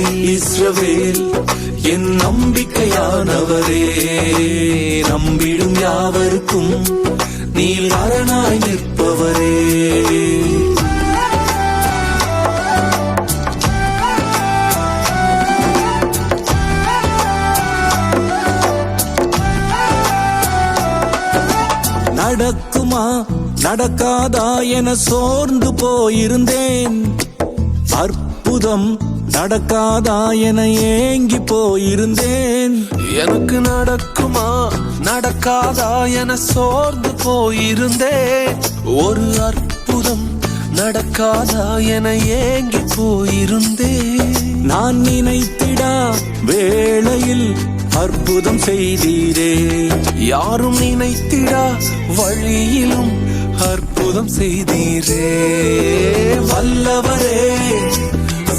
இஸ்ரவேல் என் நம்பிக்கையானவரே. நம்பிடும் யாவருக்கும் நீ அரணாய் நிற்பவரே. நடக்குமா நடக்காதா என சோர்ந்து போயிருந்தேன். அற்புதம் நடக்காதா என ஏங்கி போயிருந்தேன். எனக்கு நடக்குமா நடக்காதா என சோர்ந்து போயிருந்தேன். ஒரு அற்புதம் நடக்காதா என ஏங்கி போயிருந்தேன். நான் நினைத்திடா வேளையில் அற்புதம் செய்தீரே. யாரும் நினைத்திடா வழியிலும் அற்புதம் செய்தீரே. வல்லவரே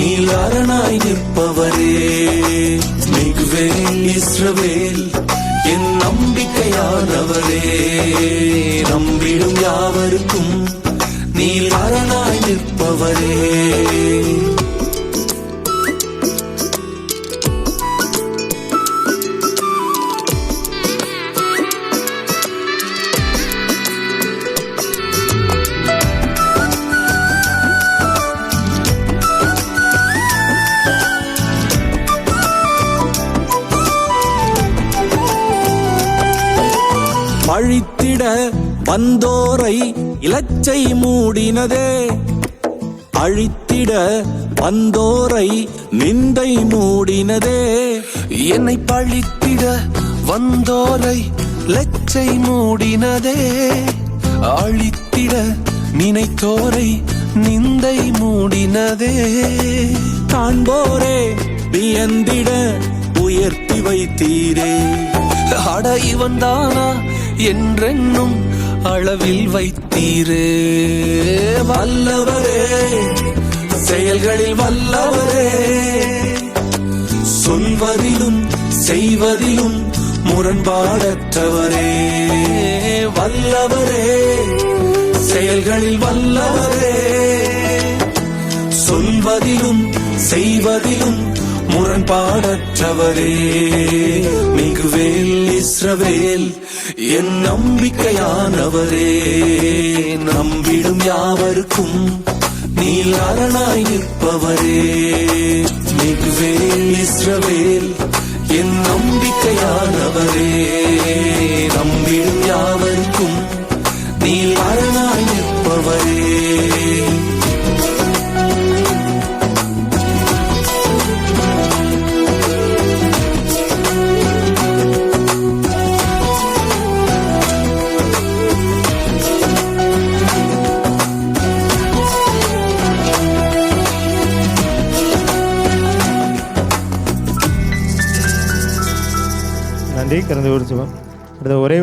நீல் அரணாய் நிற்பவரே. மிகுவேல் இஸ்ரவேல் என் நம்பிக்கையானவரே. நம்பிடும் யாவருக்கும் நீல் அரணாய் நிற்பவரே. அழித்திட வந்தோரை இலச்சை மூடினதே. அழித்திட வந்தோரை நிந்தை மூடினதே. என்னை பழித்திட வந்தோரை லச்சை மூடினதே. அழித்திட நினைத்தோரை நிந்தை மூடினதே. காண்போரே வியந்திட உயர்த்தி வைத்தீரே. அட இவன் தானா என்றென்னும் அளவில் வைத்தீரே. வல்லவரே செயல்களில் வல்லவரே. சொல்வதிலும் செய்வதிலும் முரண்பாடற்றவரே. வல்லவரே செயல்களில் வல்லவரே. சொல்வதிலும் செய்வதிலும் முரண்பாடற்றவரே. மிகுவேல் இஸ்ரவேல் என் நம்பிக்கையானவரே நம்பிடும் யாவருக்கும் நீ அரணாய் நிற்பவரே. மிகுவேல் இஸ்ரவேல் என் நம்பிக்கையானவரே நம்பிடும் யாவருக்கும் நன்றி. கலந்து கொடுத்துவோம் அடுத்த ஒரே